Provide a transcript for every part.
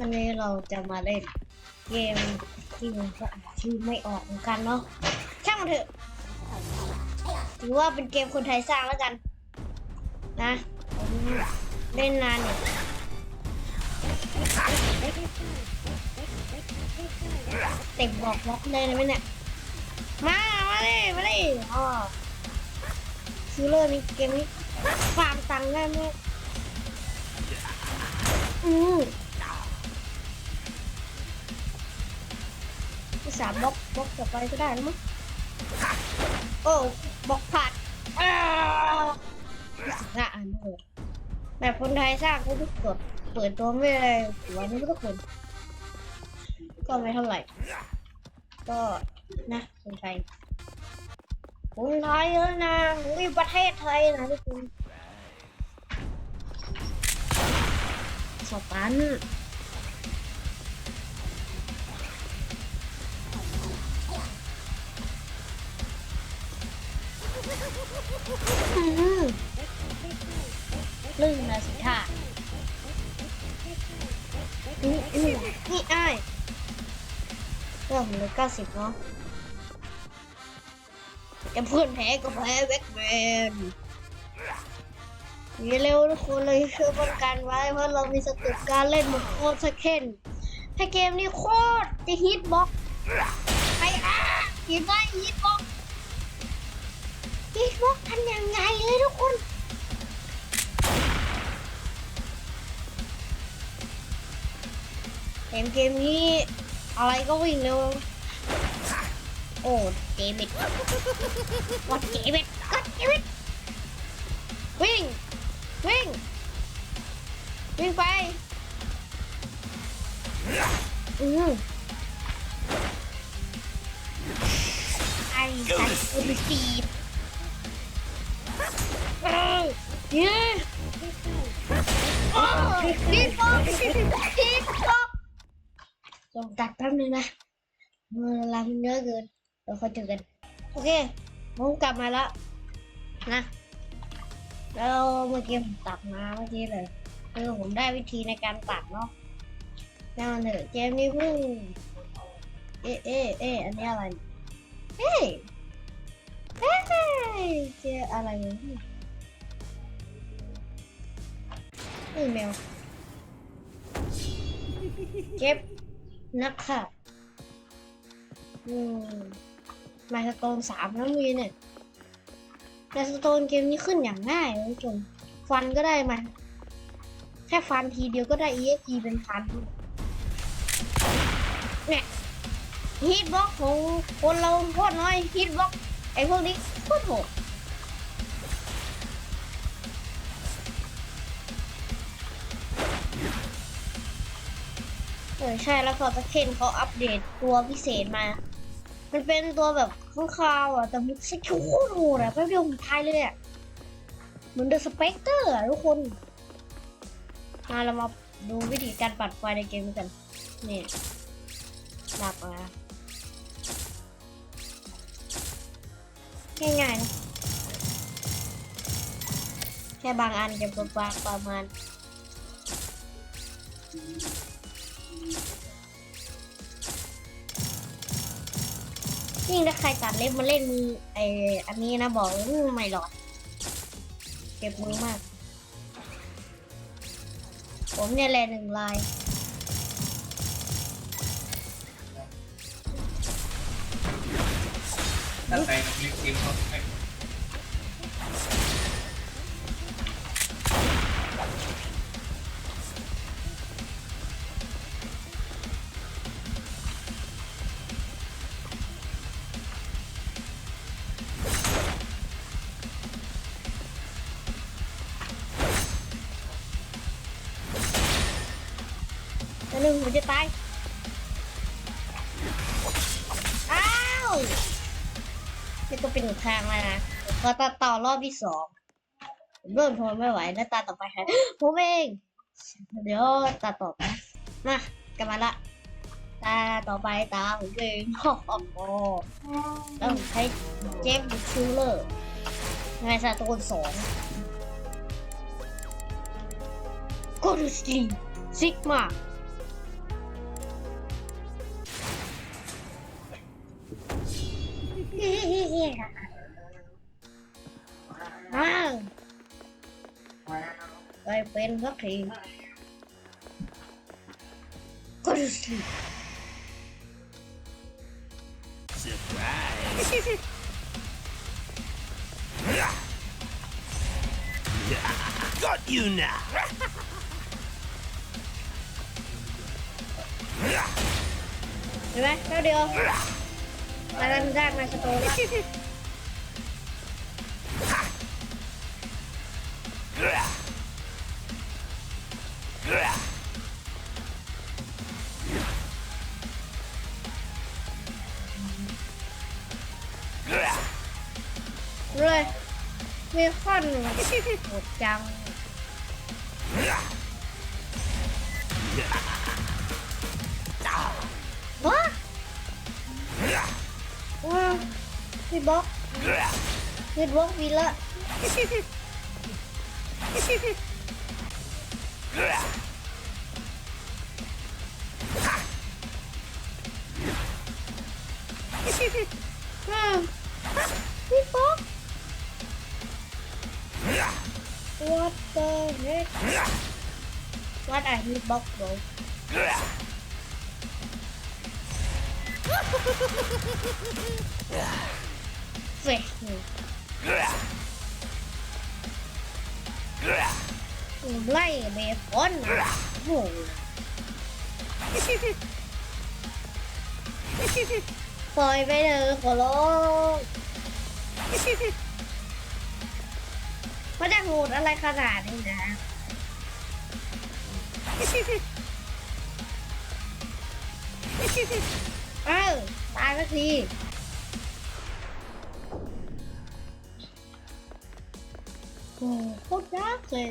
วันนี้เราจะมาเล่นเกมที่มันก็อ่านชื่อไม่ออกเหมือนกันเนาะช่างมันเถอะถือว่าเป็นเกมคนไทยสร้างแล้วกัน นะผมเล่นนานเนี่ยเต็มบอกบล็อกเลยนะไหมเนี่ยมา มาเลยมาเลยอ๋อซื้อเลยนี่เกมนี้ฟาร์มตังค์ได้ไหมอืม สามบล็อกบล็อกต่อไปก็ได้แล้วมั้งโอ้บล็อกผัดอ้าวรู้สึกน่าอ่านเลยแบบคนไทยสร้างก็ทุกกดเปิดตัวไม่เลยหัวนี่ก็ทุกคนก็ไม่เท่าไหร่ ก็นะคนไทยคนไทยแล้วนะวิประเทศไทยนะทุกคนสปัน อืมลื่นนะสิท่านี่นี่นี่ไอ้เรื่องเลือเก้าสิบเนาะจะเพื่อนแพ้ก็แพ้แบ็กแมนอย่าเร็วทุกคนเลยช่วยป้องกันไว้เพราะเรามีสติการเล่นหมดโคตรสักเข็นถ้าเกมนี้โคตรจะฮิตบ็อกไปอะยินได้ฮิตบ็อกฮิตบ็อกทันยังไง เลยทุกคน เกมเกมนี้อะไรก็วิ่งเร็ว โอ้เจมิดวัดเจมิดก็เจมิดวิ่ง วิ่ง วิ่งไป อือไอ้สัตว์อุปสีบ เออเนี่ยโอ้ดีฟอกดีฟอกลองตัดแป๊บนึงนะเวลามันเยอะเกินเดี๋ยวค่อยเจอกัน โอเคผมกลับมาแล้วนะแล้วเมื่อกี้ผมตัดมาเมื่อกี้เลยคือผมได้วิธีในการตัดเนาะนั่นเถอะเกมนี้เพิ่งเอ๊ะเอ๊ะเอ๊ะอันนี้อะไรเฮ้ยเฮ้ยเจออะไรเนี่ย นี่แมว เก็บนักค่ะอืมมาสโตนสามแล้วมีเนี่ยมาสโตนเกมนี้ขึ้นอย่างง่ายเลยผู้ชมฟันก็ได้มา แค่ฟันทีเดียวก็ได้ EXP เป็นพันเนี่ยฮีทบล็อกของคนเราโคตรน้อยฮีทบล็อกไอ้พวกนี้โคตรโหด อใช่แล้วพอตะเคนเขาอัปเดตตัวพิเศษมา มันเป็นตัวแบบข้างคาวอะ แต่มันสกิลโคตรโหดอะแป๊บเดียวผมทายเลยอะ เหมือนเดอะสเปกเตอร์อะทุกคนมาเรามาดูวิธีการปัดไฟในเกมกัน นี่หลักมาง่ายๆนะแค่บางอันจะประมาณประมาณ ยิ่งถ้าใครตัดเล็บมาเล่นมือไออันนี้นะบอกเลยอื้ไม่หลอดเก็บมือมาก ผมเนี่ยแลหนึ่งลายถ้าใส่กับลิปซิงเขา นึ่งผมจะตาย อ้าวนี่ก็เป็นอีกทางแล้วนะพอตัดต่อรอบที่สองผมเริ่มทนไม่ไหวแล้วตาต่อไปใครผมเอง เดี๋ยวตาต่อไปมากลับมาละตาต่อไปตาผมเองโอ้โหแล้วผมใช้เจฟส์ชูเลอร์ในซาโตนสองก็ดูสิซิกมา ไปเป็นสักทีก็ดูสิ Surprise! Got you now! เห็นไหมแป๊บเมีคอนหมดจังวะว้าวพี่บล็อกพี่บล็อกวีละอ้า What the heck? What are you box bro? Về Lay bè con Ngủ Thôi bây giờ khổ lô ไม่ได้โหดอะไรขนาดนี้นะเออตายสักทีโอ้โคตรยากเลย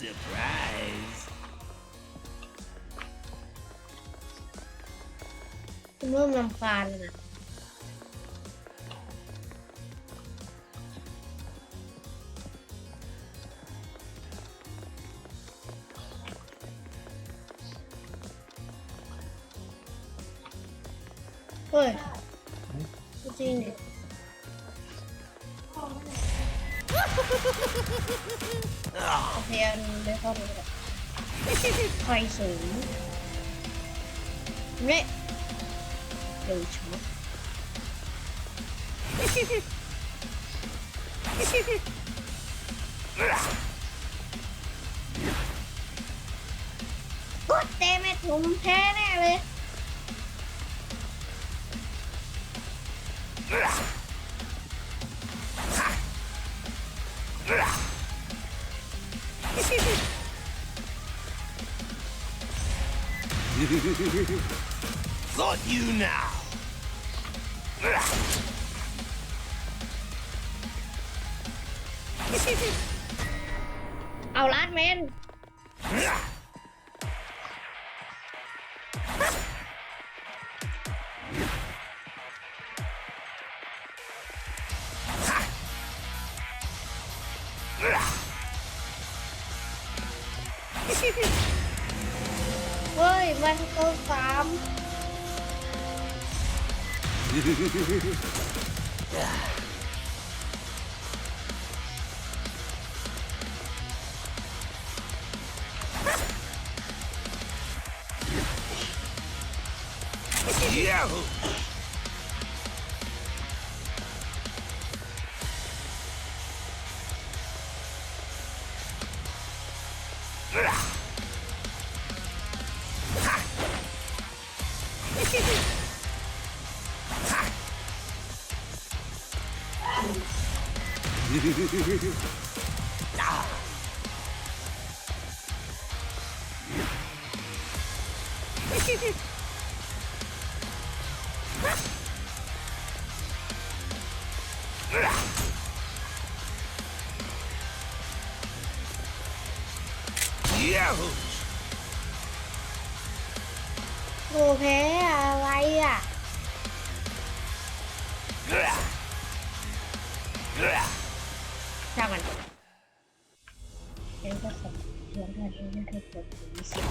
Surprise! เริ่มลำคาญเลยนะเฮ้ยจริงดิ เคอันได้เข้าไปแล้วไฟสูงเนี่ยเร็วชัวร์กดเตะไม่ถุมแพ้แน่เลย Got you now! เอาลาดเมน เฮ้ย มันตัวสาม Yahoo! Mùa hè hay? ช่างมันเองก็สอบเพื่อนท่านเองที่เคยเปิดเผยเสียง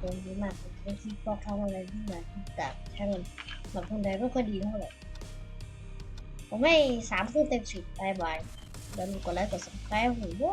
ตรงนี้มากผมไม่คิดว่าเขาอะไรที่มาที่แต่ช่างมันบางคนใดไม่ค่อยดีเท่าไหร่ผมให้สามขึ้นเต็มสิบไปบ่อยแล้วมีกดไลค์กดซับสไครป์ผมด้วย